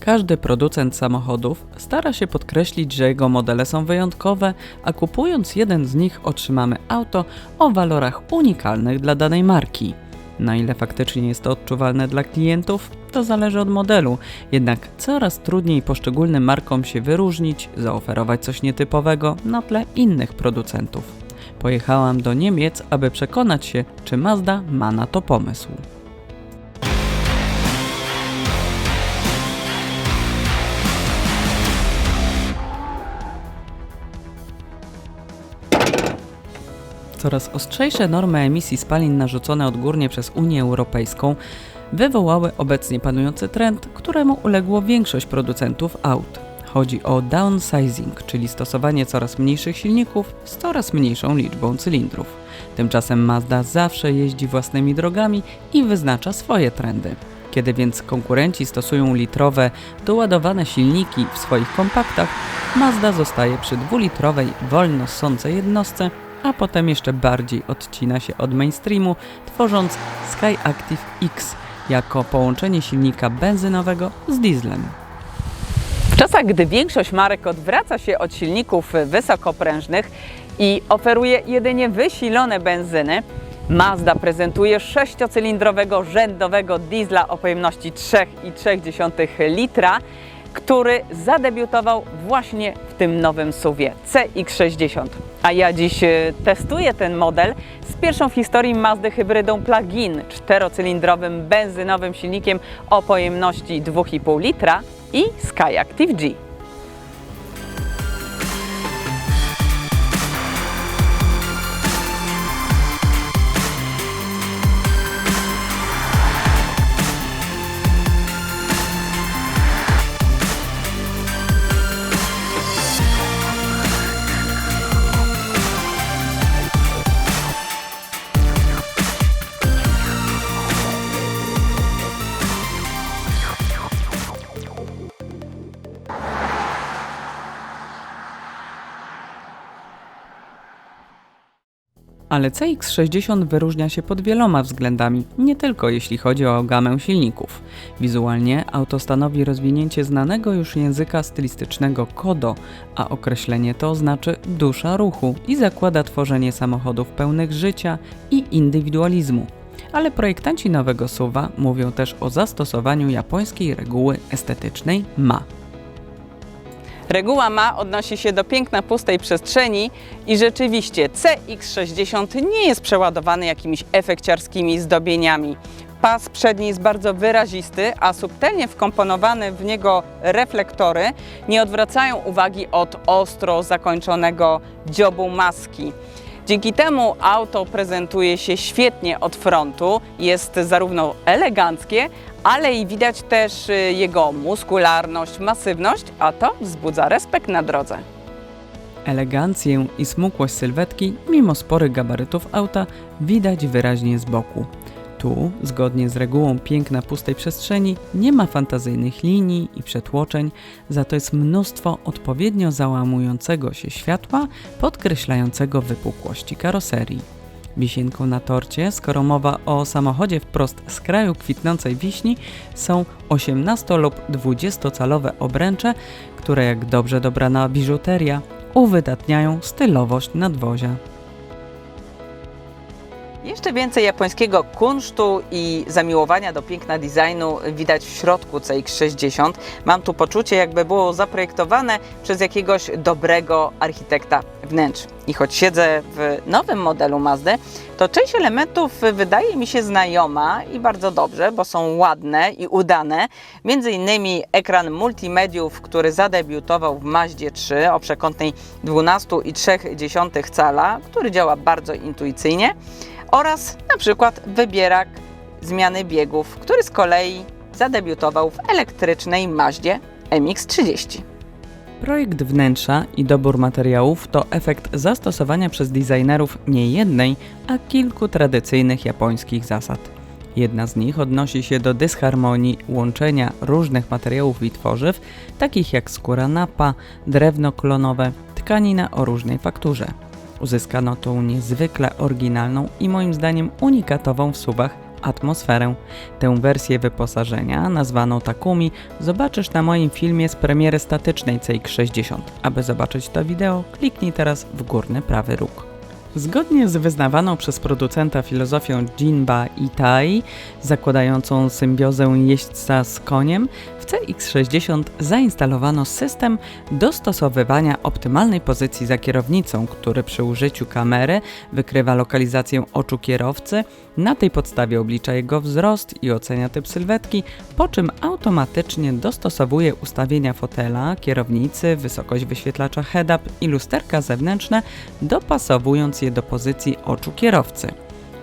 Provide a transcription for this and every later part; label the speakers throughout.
Speaker 1: Każdy producent samochodów stara się podkreślić, że jego modele są wyjątkowe, a kupując jeden z nich otrzymamy auto o walorach unikalnych dla danej marki. Na ile faktycznie jest to odczuwalne dla klientów, to zależy od modelu, jednak coraz trudniej poszczególnym markom się wyróżnić, zaoferować coś nietypowego na tle innych producentów. Pojechałam do Niemiec, aby przekonać się, czy Mazda ma na to pomysł. Coraz ostrzejsze normy emisji spalin narzucone odgórnie przez Unię Europejską wywołały obecnie panujący trend, któremu uległo większość producentów aut. Chodzi o downsizing, czyli stosowanie coraz mniejszych silników z coraz mniejszą liczbą cylindrów. Tymczasem Mazda zawsze jeździ własnymi drogami i wyznacza swoje trendy. Kiedy więc konkurenci stosują litrowe, doładowane silniki w swoich kompaktach, Mazda zostaje przy dwulitrowej, wolno ssącej jednostce, a potem jeszcze bardziej odcina się od mainstreamu, tworząc Skyactiv X jako połączenie silnika benzynowego z dieslem.
Speaker 2: W czasach, gdy większość marek odwraca się od silników wysokoprężnych i oferuje jedynie wysilone benzyny, Mazda prezentuje sześciocylindrowego rzędowego diesla o pojemności 3,3 litra, który zadebiutował właśnie w tym nowym SUVie CX-60. A ja dziś e, testuję ten model z pierwszą w historii Mazdy hybrydą plug-in, czterocylindrowym benzynowym silnikiem o pojemności 2,5 litra i Skyactiv G.
Speaker 1: Ale CX-60 wyróżnia się pod wieloma względami, nie tylko jeśli chodzi o gamę silników. Wizualnie auto stanowi rozwinięcie znanego już języka stylistycznego KODO, a określenie to znaczy dusza ruchu i zakłada tworzenie samochodów pełnych życia i indywidualizmu. Ale projektanci nowego SUVa mówią też o zastosowaniu japońskiej reguły estetycznej MA.
Speaker 2: Reguła ma odnosi się do piękna pustej przestrzeni i rzeczywiście CX60 nie jest przeładowany jakimiś efekciarskimi zdobieniami. Pas przedni jest bardzo wyrazisty, a subtelnie wkomponowane w niego reflektory nie odwracają uwagi od ostro zakończonego dziobu maski. Dzięki temu auto prezentuje się świetnie od frontu, jest zarówno eleganckie, ale i widać też y, jego muskularność, masywność, a to wzbudza respekt na drodze.
Speaker 1: Elegancję i smukłość sylwetki, mimo sporych gabarytów auta, widać wyraźnie z boku. Tu, zgodnie z regułą piękna pustej przestrzeni, nie ma fantazyjnych linii i przetłoczeń, za to jest mnóstwo odpowiednio załamującego się światła, podkreślającego wypukłości karoserii. Wisienką na torcie, skoro mowa o samochodzie wprost z kraju kwitnącej wiśni, są 18 lub 20-calowe obręcze, które jak dobrze dobrana biżuteria uwydatniają stylowość nadwozia.
Speaker 2: Jeszcze więcej japońskiego kunsztu i zamiłowania do piękna designu widać w środku CX-60. Mam tu poczucie, jakby było zaprojektowane przez jakiegoś dobrego architekta wnętrz. I choć siedzę w nowym modelu Mazdy, to część elementów wydaje mi się znajoma i bardzo dobrze, bo są ładne i udane. Między innymi ekran multimediów, który zadebiutował w Mazdzie 3 o przekątnej 12,3 cala, który działa bardzo intuicyjnie oraz na przykład wybierak zmiany biegów, który z kolei zadebiutował w elektrycznej Maździe MX-30.
Speaker 1: Projekt wnętrza i dobór materiałów to efekt zastosowania przez designerów nie jednej, a kilku tradycyjnych japońskich zasad. Jedna z nich odnosi się do dysharmonii łączenia różnych materiałów i tworzyw, takich jak skóra napa, drewno klonowe, tkanina o różnej fakturze. Uzyskano tą niezwykle oryginalną i moim zdaniem unikatową w suwach atmosferę. Tę wersję wyposażenia, nazwaną Takumi, zobaczysz na moim filmie z premiery statycznej CX-60. Aby zobaczyć to wideo, kliknij teraz w górny prawy róg. Zgodnie z wyznawaną przez producenta filozofią Jinba Itai, zakładającą symbiozę jeźdźca z koniem, w CX-60 zainstalowano system dostosowywania optymalnej pozycji za kierownicą, który przy użyciu kamery wykrywa lokalizację oczu kierowcy, na tej podstawie oblicza jego wzrost i ocenia typ sylwetki, po czym automatycznie dostosowuje ustawienia fotela, kierownicy, wysokość wyświetlacza head-up i lusterka zewnętrzne, dopasowując do pozycji oczu kierowcy.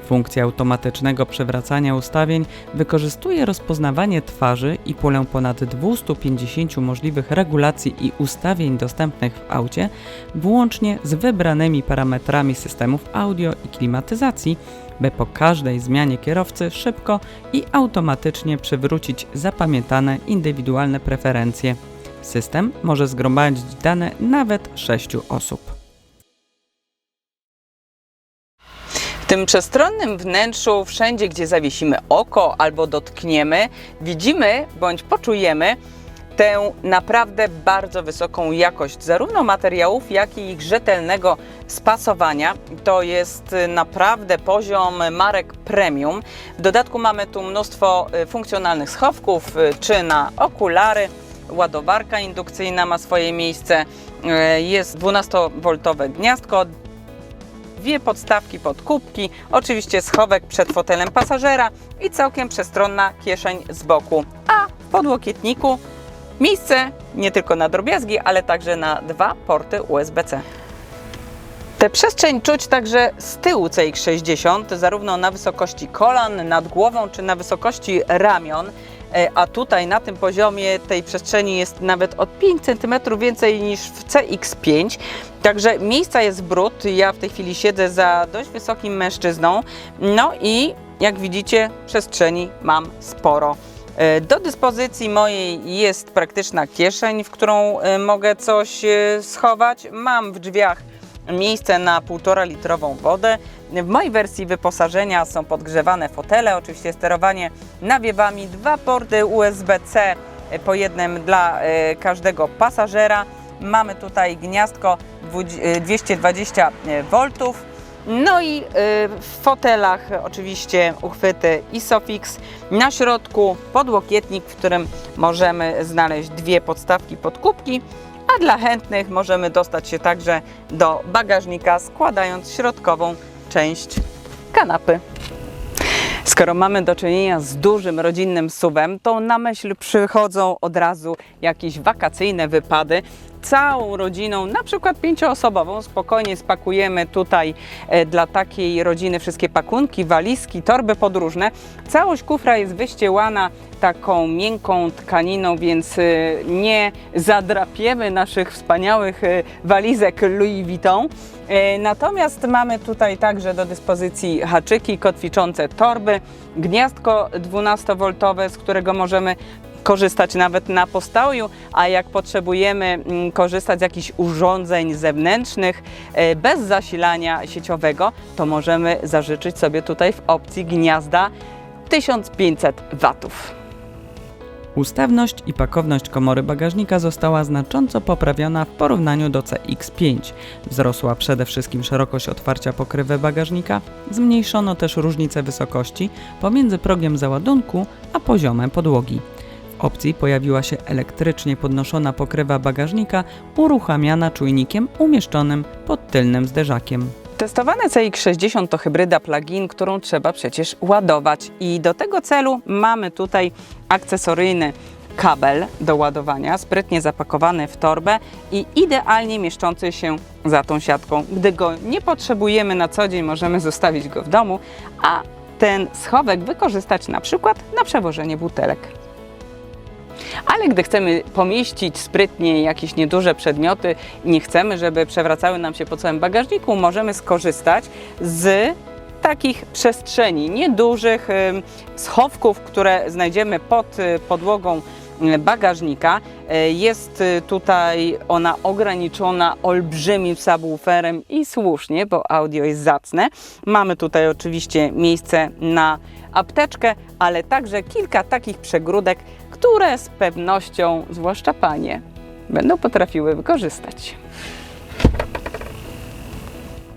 Speaker 1: Funkcja automatycznego przewracania ustawień wykorzystuje rozpoznawanie twarzy i pulę ponad 250 możliwych regulacji i ustawień dostępnych w aucie, włącznie z wybranymi parametrami systemów audio i klimatyzacji, by po każdej zmianie kierowcy szybko i automatycznie przywrócić zapamiętane indywidualne preferencje. System może zgromadzić dane nawet 6 osób.
Speaker 2: Tym przestronnym wnętrzu, wszędzie gdzie zawiesimy oko albo dotkniemy, widzimy bądź poczujemy tę naprawdę bardzo wysoką jakość zarówno materiałów, jak i ich rzetelnego spasowania. To jest naprawdę poziom marek premium. W dodatku mamy tu mnóstwo y, funkcjonalnych schowków, y, czy na okulary, ładowarka indukcyjna ma swoje miejsce, y, jest 12V gniazdko, dwie podstawki pod kubki, oczywiście schowek przed fotelem pasażera i całkiem przestronna kieszeń z boku. A w podłokietniku miejsce nie tylko na drobiazgi, ale także na dwa porty USB-C. Tę przestrzeń czuć także z tyłu CX-60, zarówno na wysokości kolan, nad głową, czy na wysokości ramion. E, A tutaj na tym poziomie tej przestrzeni jest nawet od 5 cm więcej niż w CX5. Także miejsca jest brud. Ja w tej chwili siedzę za dość wysokim mężczyzną. No i jak widzicie, przestrzeni mam sporo. E, Do dyspozycji mojej jest praktyczna kieszeń, w którą e, mogę coś schować. Mam w drzwiach miejsce na 1,5 litrową wodę. W mojej wersji wyposażenia są podgrzewane fotele, oczywiście sterowanie nawiewami, dwa porty USB-C po jednym dla e, każdego pasażera. Mamy tutaj gniazdko dwudzi- e, 220 V. No i e, w fotelach oczywiście uchwyty Isofix. Na środku podłokietnik, w którym możemy znaleźć dwie podstawki pod kubki, a dla chętnych możemy dostać się także do bagażnika, składając środkową część kanapy. Skoro mamy do czynienia z dużym rodzinnym suwem, to na myśl przychodzą od razu jakieś wakacyjne wypady. Całą rodziną, na przykład pięcioosobową, spokojnie spakujemy tutaj e, dla takiej rodziny wszystkie pakunki, walizki, torby podróżne. Całość kufra jest wyściełana taką miękką tkaniną, więc e, nie zadrapiemy naszych wspaniałych e, walizek Louis Vuitton. Natomiast mamy tutaj także do dyspozycji haczyki kotwiczące torby, gniazdko 12V, z którego możemy korzystać nawet na postoju, a jak potrzebujemy mm, korzystać z jakichś urządzeń zewnętrznych e, bez zasilania sieciowego, to możemy zażyczyć sobie tutaj w opcji gniazda 1500 watów.
Speaker 1: Ustawność i pakowność komory bagażnika została znacząco poprawiona w porównaniu do CX5. Wzrosła przede wszystkim szerokość otwarcia pokrywy bagażnika, zmniejszono też różnicę wysokości pomiędzy progiem załadunku a poziomem podłogi. Opcji pojawiła się elektrycznie podnoszona pokrywa bagażnika uruchamiana czujnikiem umieszczonym pod tylnym zderzakiem.
Speaker 2: Testowane CX60 to hybryda plug-in, którą trzeba przecież ładować i do tego celu mamy tutaj akcesoryjny kabel do ładowania, sprytnie zapakowany w torbę i idealnie mieszczący się za tą siatką. Gdy go nie potrzebujemy na co dzień, możemy zostawić go w domu, a ten schowek wykorzystać na przykład na przewożenie butelek. Ale gdy chcemy pomieścić sprytnie jakieś nieduże przedmioty i nie chcemy, żeby przewracały nam się po całym bagażniku, możemy skorzystać z takich przestrzeni niedużych, schowków, które znajdziemy pod y, podłogą bagażnika. E, Jest e, tutaj ona ograniczona olbrzymim subwooferem i słusznie, bo audio jest zacne. Mamy tutaj oczywiście miejsce na apteczkę, ale także kilka takich przegródek, które z pewnością, zwłaszcza panie, będą potrafiły wykorzystać.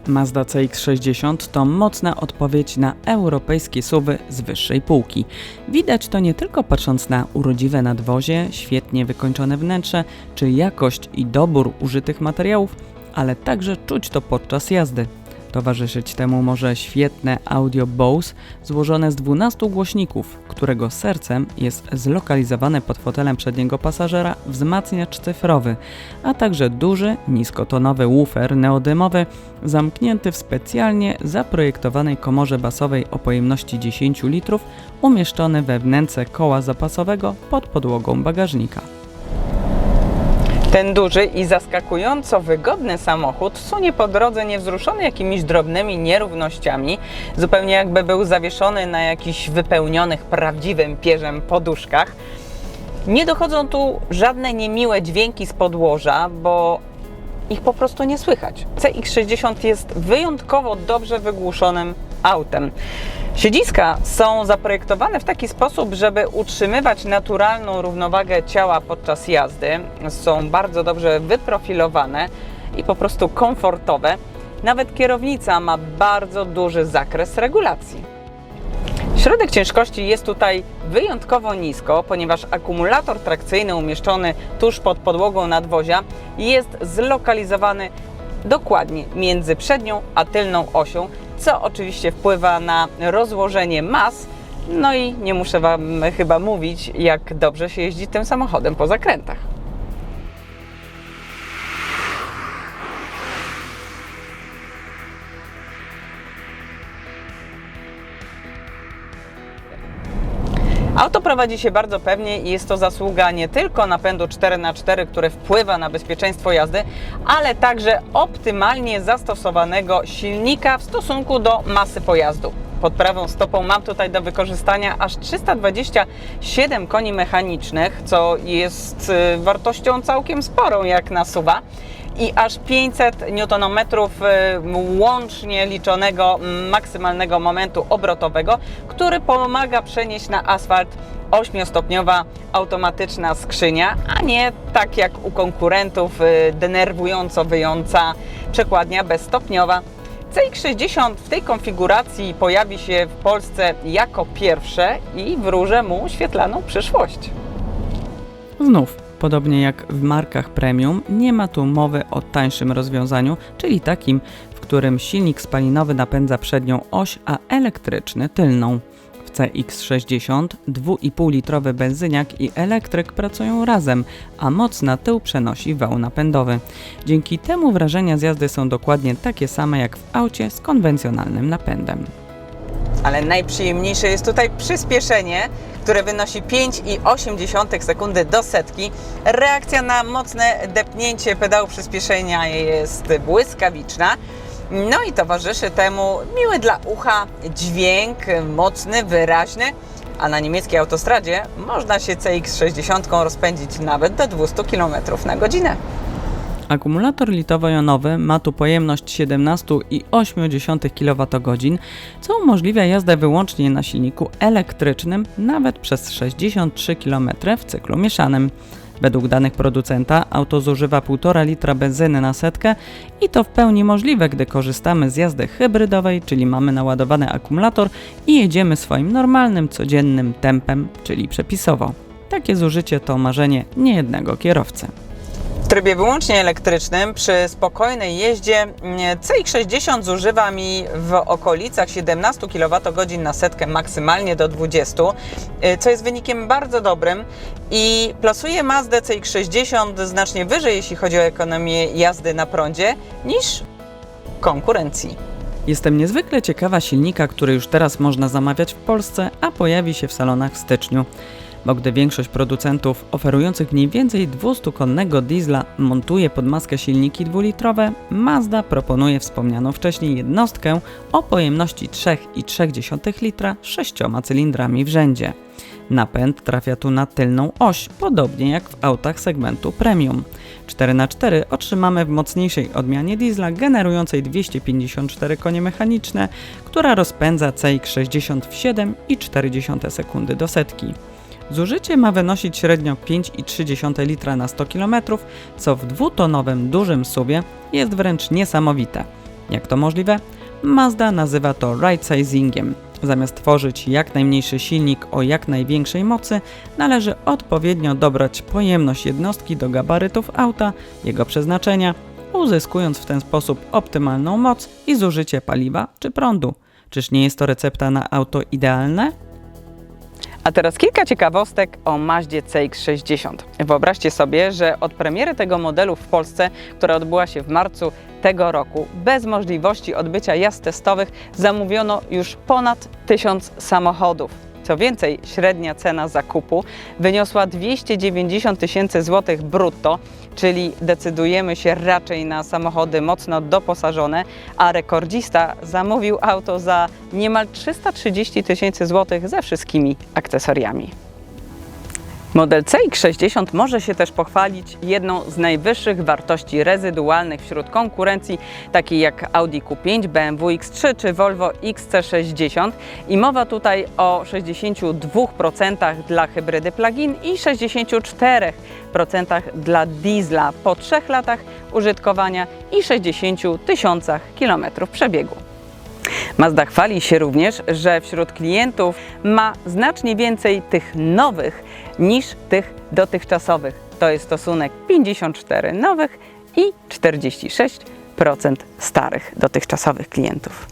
Speaker 1: Mazda CX-60 to mocna odpowiedź na europejskie suwy z wyższej półki. Widać to nie tylko patrząc na urodziwe nadwozie, świetnie wykończone wnętrze, czy jakość i dobór użytych materiałów, ale także czuć to podczas jazdy. Towarzyszyć temu może świetne audio Bose złożone z 12 głośników, którego sercem jest zlokalizowany pod fotelem przedniego pasażera wzmacniacz cyfrowy, a także duży, niskotonowy woofer neodymowy zamknięty w specjalnie zaprojektowanej komorze basowej o pojemności 10 litrów, umieszczony we wnęce koła zapasowego pod podłogą bagażnika.
Speaker 2: Ten duży i zaskakująco wygodny samochód sunie po drodze niewzruszony jakimiś drobnymi nierównościami, zupełnie jakby był zawieszony na jakichś wypełnionych prawdziwym pierzem poduszkach. Nie dochodzą tu żadne niemiłe dźwięki z podłoża, bo ich po prostu nie słychać. CX-60 jest wyjątkowo dobrze wygłuszonym autem. Siedziska są zaprojektowane w taki sposób, żeby utrzymywać naturalną równowagę ciała podczas jazdy. Są bardzo dobrze wyprofilowane i po prostu komfortowe. Nawet kierownica ma bardzo duży zakres regulacji. Środek ciężkości jest tutaj wyjątkowo nisko, ponieważ akumulator trakcyjny umieszczony tuż pod podłogą nadwozia jest zlokalizowany dokładnie między przednią a tylną osią, co oczywiście wpływa na rozłożenie mas. No i nie muszę Wam chyba mówić, jak dobrze się jeździ tym samochodem po zakrętach. Prowadzi się bardzo pewnie i jest to zasługa nie tylko napędu 4x4, który wpływa na bezpieczeństwo jazdy, ale także optymalnie zastosowanego silnika w stosunku do masy pojazdu. Pod prawą stopą mam tutaj do wykorzystania aż 327 koni mechanicznych, co jest y, wartością całkiem sporą jak na suwa i aż 500 Nm y, łącznie liczonego maksymalnego momentu obrotowego, który pomaga przenieść na asfalt 8-stopniowa automatyczna skrzynia, a nie tak jak u konkurentów y, denerwująco wyjąca przekładnia bezstopniowa. CX-60 w tej konfiguracji pojawi się w Polsce jako pierwsze i wróżę mu świetlaną przyszłość.
Speaker 1: Znów, podobnie jak w markach premium, nie ma tu mowy o tańszym rozwiązaniu, czyli takim, w którym silnik spalinowy napędza przednią oś, a elektryczny tylną. W CX60 2,5-litrowy benzyniak i elektryk pracują razem, a moc na tył przenosi wał napędowy. Dzięki temu wrażenia z jazdy są dokładnie takie same jak w aucie z konwencjonalnym napędem.
Speaker 2: Ale najprzyjemniejsze jest tutaj przyspieszenie, które wynosi 5,8 sekundy do setki. Reakcja na mocne depnięcie pedału przyspieszenia jest błyskawiczna. No i towarzyszy temu miły dla ucha dźwięk, mocny, wyraźny, a na niemieckiej autostradzie można się CX-60 rozpędzić nawet do 200 km na godzinę.
Speaker 1: Akumulator litowo-jonowy ma tu pojemność 17,8 kWh, co umożliwia jazdę wyłącznie na silniku elektrycznym nawet przez 63 km w cyklu mieszanym. Według danych producenta auto zużywa 1,5 litra benzyny na setkę i to w pełni możliwe, gdy korzystamy z jazdy hybrydowej, czyli mamy naładowany akumulator i jedziemy swoim normalnym, codziennym tempem, czyli przepisowo. Takie zużycie to marzenie niejednego kierowcy.
Speaker 2: Trybie wyłącznie elektrycznym przy spokojnej jeździe mm, CX-60 zużywa mi w okolicach 17 kWh na setkę, maksymalnie do 20, y, co jest wynikiem bardzo dobrym i plasuje Mazdę CX-60 znacznie wyżej, jeśli chodzi o ekonomię jazdy na prądzie, niż konkurencji.
Speaker 1: Jestem niezwykle ciekawa silnika, który już teraz można zamawiać w Polsce, a pojawi się w salonach w styczniu. Bo gdy większość producentów oferujących mniej więcej 200-konnego diesla montuje pod maskę silniki dwulitrowe, Mazda proponuje wspomnianą wcześniej jednostkę o pojemności 3,3 litra z sześcioma cylindrami w rzędzie. Napęd trafia tu na tylną oś, podobnie jak w autach segmentu premium. 4x4 otrzymamy w mocniejszej odmianie diesla generującej 254 konie mechaniczne, która rozpędza CX-60 w 7,4 sekundy do setki. Zużycie ma wynosić średnio 5,3 litra na 100 km, co w dwutonowym dużym suwie jest wręcz niesamowite. Jak to możliwe? Mazda nazywa to right sizingiem. Zamiast tworzyć jak najmniejszy silnik o jak największej mocy, należy odpowiednio dobrać pojemność jednostki do gabarytów auta, jego przeznaczenia, uzyskując w ten sposób optymalną moc i zużycie paliwa czy prądu. Czyż nie jest to recepta na auto idealne?
Speaker 2: A teraz kilka ciekawostek o Maździe CX-60. Wyobraźcie sobie, że od premiery tego modelu w Polsce, która odbyła się w marcu tego roku, bez możliwości odbycia jazd testowych, zamówiono już ponad 1000 samochodów. Co więcej, średnia cena zakupu wyniosła 290 tysięcy złotych brutto, czyli decydujemy się raczej na samochody mocno doposażone, a rekordzista zamówił auto za niemal 330 tysięcy złotych ze wszystkimi akcesoriami. Model CX-60 może się też pochwalić jedną z najwyższych wartości rezydualnych wśród konkurencji, takiej jak Audi Q5, BMW X3 czy Volvo XC60. I mowa tutaj o 62% dla hybrydy plug-in i 64% dla diesla po 3 latach użytkowania i 60 tysiącach kilometrów przebiegu. Mazda chwali się również, że wśród klientów ma znacznie więcej tych nowych niż tych dotychczasowych. To jest stosunek 54 nowych i 46% starych dotychczasowych klientów.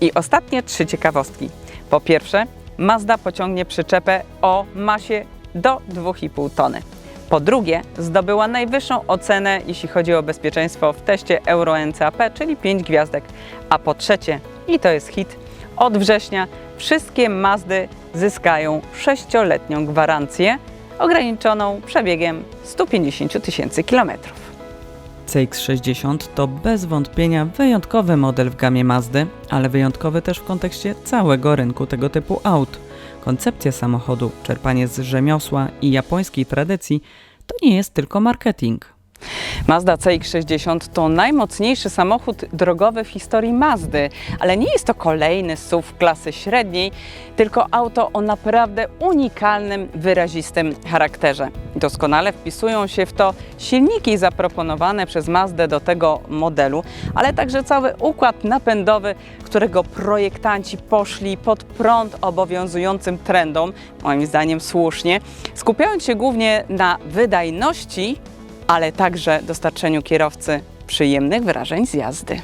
Speaker 2: I ostatnie trzy ciekawostki. Po pierwsze, Mazda pociągnie przyczepę o masie do 2,5 tony. Po drugie, zdobyła najwyższą ocenę, jeśli chodzi o bezpieczeństwo w teście Euro NCAP, czyli 5 gwiazdek. A po trzecie, i to jest hit, od września wszystkie Mazdy zyskają 6-letnią gwarancję ograniczoną przebiegiem 150 tysięcy kilometrów.
Speaker 1: CX-60 to bez wątpienia wyjątkowy model w gamie Mazdy, ale wyjątkowy też w kontekście całego rynku tego typu aut. Koncepcja samochodu, czerpanie z rzemiosła i japońskiej tradycji to nie jest tylko marketing.
Speaker 2: Mazda CX-60 to najmocniejszy samochód drogowy w historii Mazdy, ale nie jest to kolejny SUV klasy średniej, tylko auto o naprawdę unikalnym, wyrazistym charakterze. Doskonale wpisują się w to silniki zaproponowane przez Mazdę do tego modelu, ale także cały układ napędowy, którego projektanci poszli pod prąd obowiązującym trendom, moim zdaniem słusznie, skupiając się głównie na wydajności ale także dostarczeniu kierowcy przyjemnych wrażeń z jazdy.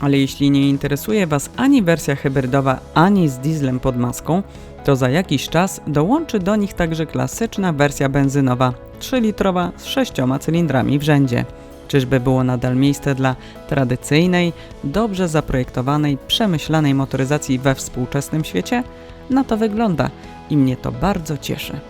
Speaker 1: Ale jeśli nie interesuje Was ani wersja hybrydowa, ani z dieslem pod maską, to za jakiś czas dołączy do nich także klasyczna wersja benzynowa, 3-litrowa z sześcioma cylindrami w rzędzie. Czyżby było nadal miejsce dla tradycyjnej, dobrze zaprojektowanej, przemyślanej motoryzacji we współczesnym świecie? Na to wygląda i mnie to bardzo cieszy.